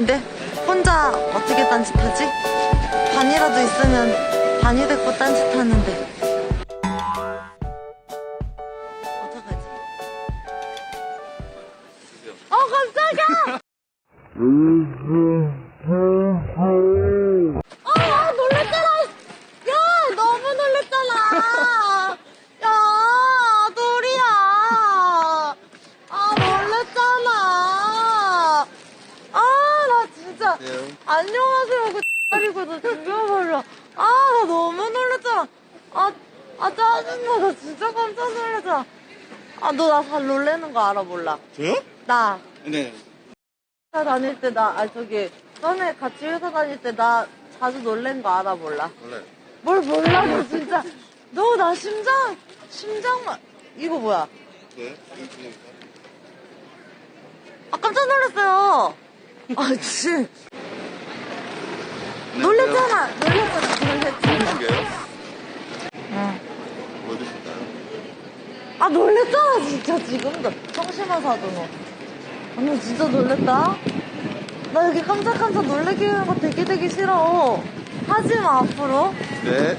근데 혼자 어떻게 딴짓하지? 반이라도 있으면 반이 됐고 딴짓하는데 어떡하지? 어 깜짝이야! 아 놀랬잖아! 야 너무 놀랬잖아! 야 도리야! 아 놀랬잖아! 진짜 안녕하세요 그 X리고 너 죽여버려 아 나 너무 놀랬잖아 아, 아 짜증나 나 진짜 깜짝 놀랐잖아 아 너 나 잘 놀래는 거 알아 몰라 저요? 나 네. 회사 다닐 때 나, 아, 저기, 전에 같이 회사 다닐 때 나 자주 놀란 거 알아, 몰라? 몰라요. 뭘 몰라, 너 진짜. 너 나 심장, 심장만, 이거 뭐야? 네? 아, 깜짝 놀랐어요. 아, 진 놀랬잖아, 놀랬잖아. 이게요? 응. 뭐 드실까요? 아, 놀랬잖아, 진짜, 지금도. 성심한 사도 너. 아, 너 진짜 놀랬다? 나 여기 깜짝깜짝 놀래게 하는 거 되게 되게 싫어. 하지 마, 앞으로. 네.